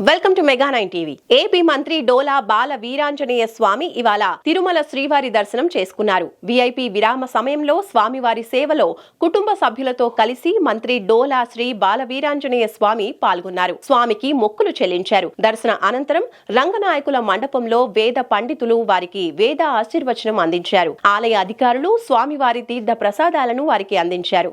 Welcome to mega nine TV AP మంత్రి డోలా బాల వీరాంజనేయ స్వామి ఇవాళ తిరుమల శ్రీవారి దర్శనం చేసుకున్నారు. విఐపి విరామ సమయంలో స్వామివారి సేవలో కుటుంబ సభ్యులతో కలిసి మంత్రి డోలా శ్రీ బాల వీరాంజనేయ స్వామి పాల్గొన్నారు. స్వామికి మొక్కులు చెల్లించారు. దర్శన అనంతరం రంగనాయకుల మండపంలో వేద పండితులు వారికి వేద ఆశీర్వచనం అందించారు. ఆలయ అధికారులు స్వామివారి తీర్థ ప్రసాదాలను వారికి అందించారు.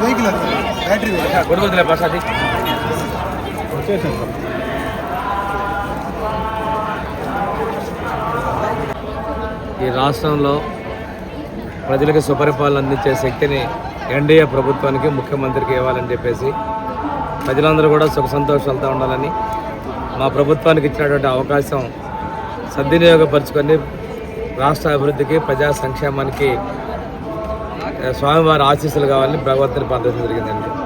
వెహికల్ అది. బ్యాటరీ బస్ అది ఈ రాష్ట్రంలో ప్రజలకు సుపరిపాలన అందించే శక్తిని ఎన్డీఏ ప్రభుత్వానికి ముఖ్యమంత్రికి ఇవ్వాలని చెప్పేసి ప్రజలందరూ కూడా సుఖ సంతోషాలతో ఉండాలని మా ప్రభుత్వానికి ఇచ్చినటువంటి అవకాశం సద్వినియోగపరుచుకొని రాష్ట్ర అభివృద్ధికి ప్రజా సంక్షేమానికి స్వామివారి ఆశీస్సులు కావాలని భగవంతుని పంపించడం జరిగిందండి.